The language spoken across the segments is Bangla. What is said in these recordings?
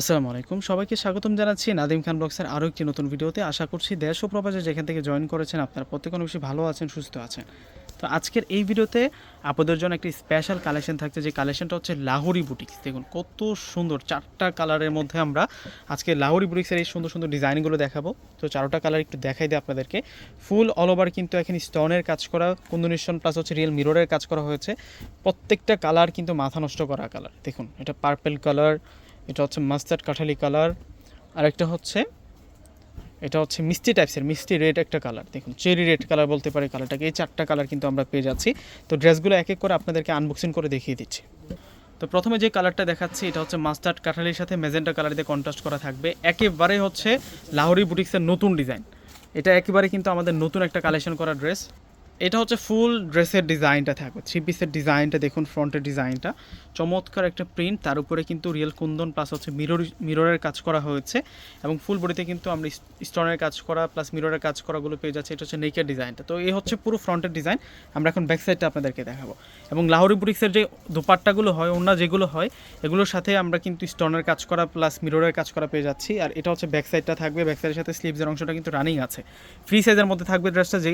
আসসালামু আলাইকুম। সবাইকে স্বাগতম জানাচ্ছি নাদিম খান ব্লগসের আরও একটি নতুন ভিডিওতে। আশা করছি দেশ ও প্রবাসে যেখান থেকে জয়েন করেছেন আপনারা প্রত্যেক বেশি ভালো আছেন, সুস্থ আছেন। তো আজকের এই ভিডিওতে আপনাদের জন্য একটি স্পেশাল কালেকশন থাকছে। যে কালেকশনটা হচ্ছে লাহোরি বুটিক্স দেখুন কত সুন্দর চারটা কালারের মধ্যে আমরা আজকে লাহোরি বুটিক্সের এই সুন্দর সুন্দর ডিজাইনগুলো দেখাবো। তো চারোটা কালার একটু দেখাই দিই আপনাদেরকে। ফুল অল ওভার কিন্তু এখানে স্টোনের কাজ করা কন্ডিনেশন প্লাস হচ্ছে রিয়েল মিররের কাজ করা হয়েছে। প্রত্যেকটা কালার কিন্তু মাথা নষ্ট করা কালার দেখুন, এটা পার্পেল কালার এটা হচ্ছে মাস্টার্ড কাঠালি কালার। আর একটা হচ্ছে, এটা হচ্ছে মিষ্টি টাইপসের মিষ্টি রেড একটা কালার। দেখুন চেরি রেড কালার বলতে পারে কালারটাকে, এই চারটা কালার কিন্তু আমরা পেয়ে যাচ্ছি। তো ড্রেসগুলো এক এক করে আপনাদেরকে আনবক্সিং করে দেখিয়ে দিচ্ছি। তো প্রথমে যে কালারটা দেখাচ্ছি, এটা হচ্ছে মাস্টার্ড কাঠালির সাথে মেজেন্টা কালার দিয়ে কন্ট্রাস্ট করা থাকবে। একেবারে হচ্ছে লাহোরি বুটিক্সের নতুন ডিজাইন এটা একেবারে কিন্তু আমাদের নতুন একটা কালেকশন করা ড্রেস এটা হচ্ছে ফুল ড্রেসের ডিজাইনটা থাকবে থ্রি পিসের ডিজাইনটা, দেখুন ফ্রন্টের ডিজাইনটা। চমৎকার একটা প্রিন্ট, তার উপরে কিন্তু রিয়েল কুন্দন প্লাস হচ্ছে মিরর মিররের কাজ করা হয়েছে এবং ফুল বডিতে কিন্তু আমরা স্টোনের কাজ করা প্লাস মিররের কাজ করাগুলো পেয়ে যাচ্ছে, এটা হচ্ছে নেকের ডিজাইনটা তো এই হচ্ছে পুরো ফ্রন্টের ডিজাইন আমরা এখন ব্যাক সাইডটা আপনাদেরকে দেখাবো। এবং লাহোরি বুটিক্সের যে দুপাট্টাগুলো হয় অন্য যেগুলো হয়, এগুলোর সাথে আমরা কিন্তু স্টোনের কাজ করা প্লাস মিররের কাজ করা পেয়ে যাচ্ছি। আর এটা হচ্ছে ব্যাক সাইডটা থাকবে ব্যাক সাইডের সাথে স্লিভসের অংশটা কিন্তু রানিং আছে। ফ্রি সাইজের মধ্যে থাকবে ড্রেসটা যে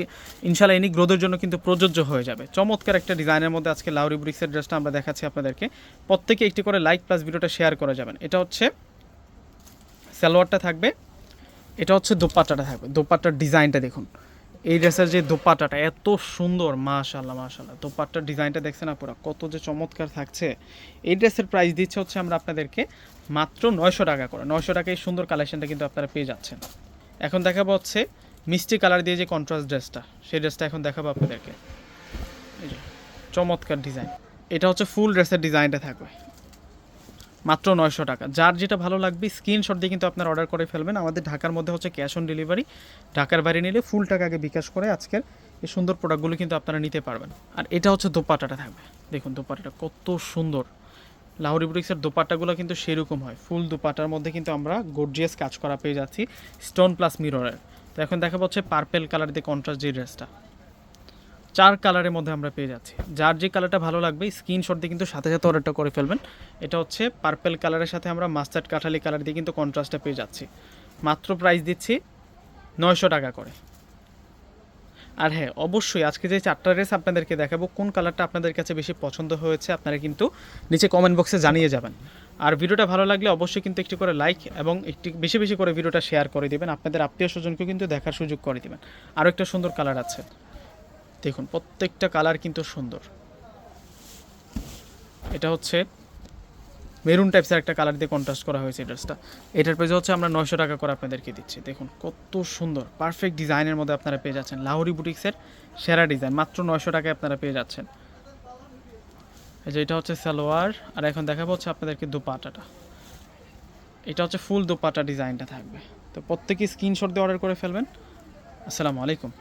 ইনশাল্লাহ এনি গ্রোথের জন্য কিন্তু প্রযোজ্য হয়ে যাবে। চমৎকার একটা ডিজাইনের মধ্যে আজকে লাউরি ব্রিক্সের ড্রেসটা আমরা দেখাচ্ছি আপনাদেরকে। প্রত্যেকে একটি করে লাইক প্লাস ভিডিওটা শেয়ার করে যাবেন। এটা হচ্ছে সালোয়ারটা থাকবে। এটা হচ্ছে দোপাট্টাটা থাকবে। দোপাট্টার ডিজাইনটা দেখুন। এই ড্রেসের যে দোপাট্টাটা এত সুন্দর মাশাল্লাহ মাশাল্লাহ দোপাট্টার ডিজাইনটা দেখছেন না পুরো কত যে চমৎকার থাকছে। এই ড্রেসের প্রাইস দিচ্ছে হচ্ছে আমরা আপনাদেরকে মাত্র নয়শো টাকা করে। নয়শো টাকায় এই সুন্দর কালেকশনটা কিন্তু আপনারা পেয়ে যাচ্ছেন। এখন দেখাবো হচ্ছে মিষ্টি কালার দিয়ে যে কন্ট্রাস্ট ড্রেসটা সেই ড্রেসটা এখন দেখাবো আপনাদেরকে। চমৎকার ডিজাইন এটা হচ্ছে ফুল ড্রেসের ডিজাইনটা থাকবে। মাত্র নয়শো টাকা। যার যেটা ভালো লাগবে স্ক্রিনশট দিয়ে কিন্তু আপনার অর্ডার করে ফেলবেন। আমাদের ঢাকার মধ্যে হচ্ছে ক্যাশ অন ডেলিভারি ঢাকার বাইরে নিলে ফুল টাকা আগে বিকাশ করে আজকের এই সুন্দর প্রোডাক্টগুলো কিন্তু আপনারা নিতে পারবেন। আর এটা হচ্ছে দোপাটাটা থাকবে। দেখুন দোপাটাটা কত সুন্দর। লাহোরি বুটিক্সের দোপাট্টাগুলো কিন্তু সেরকম হয়। ফুল দোপাটার মধ্যে কিন্তু আমরা গর্জিয়াস কাজ করা পেয়ে যাচ্ছি। স্টোন প্লাস মিররের তো এখন দেখা হচ্ছে পার্পেল কালার দিয়ে কন্ট্রাস্ট যে ড্রেসটা চার কালারের মধ্যে আমরা পেয়ে যাচ্ছি। যার যে কালারটা ভালো লাগবে স্ক্রিনশট দিয়ে কিন্তু সাথে সাথে অর্ডারটা করে ফেলবেন। এটা হচ্ছে পার্পেল কালারের সাথে আমরা মাস্টার্ড কাঠালি কালার দিয়ে কিন্তু কন্ট্রাস্টটা পেয়ে যাচ্ছি। মাত্র প্রাইস দিচ্ছি নয়শো টাকা করে। আর হ্যাঁ অবশ্যই আজকে যে চারটা ড্রেস আপনাদেরকে দেখাবো, কোন কালারটা আপনাদের কাছে বেশি পছন্দ হয়েছে, আপনারা কিন্তু নিচে কমেন্ট বক্সে জানিয়ে যাবেন। আর ভিডিওটা ভালো লাগলে অবশ্যই কিন্তু একটি করে লাইক এবং একটি বেশি বেশি করে ভিডিওটা শেয়ার করে দেবেন। আপনাদের আত্মীয় স্বজনকেও কিন্তু দেখার সুযোগ করে দেবেন। আরও একটা সুন্দর কালার আছে। দেখুন, প্রত্যেকটা কালার কিন্তু সুন্দর। এটা হচ্ছে মেরুন টাইপসের একটা কালার দিয়ে কন্ট্রাস্ট করা হয়েছে ড্রেসটা এটার প্রাইস হচ্ছে আমরা নয়শো টাকা করে আপনাদেরকে দিচ্ছি। দেখুন, কত সুন্দর। পারফেক্ট ডিজাইনের মধ্যে আপনারা পেয়ে যাচ্ছেন। লাহোরি বুটিক্সের সেরা ডিজাইন মাত্র নয়শো টাকায় আপনারা পেয়ে যাচ্ছেন। এই যে এটা হচ্ছে সালোয়ার, আর এখন দেখাবো হচ্ছে আপনাদেরকে দুপাটাটা। এটা হচ্ছে ফুল দুপাটা ডিজাইনটা থাকবে। তো প্রত্যেকেই স্ক্রিনশট দিয়ে অর্ডার করে ফেলবেন। আসসালামু আলাইকুম।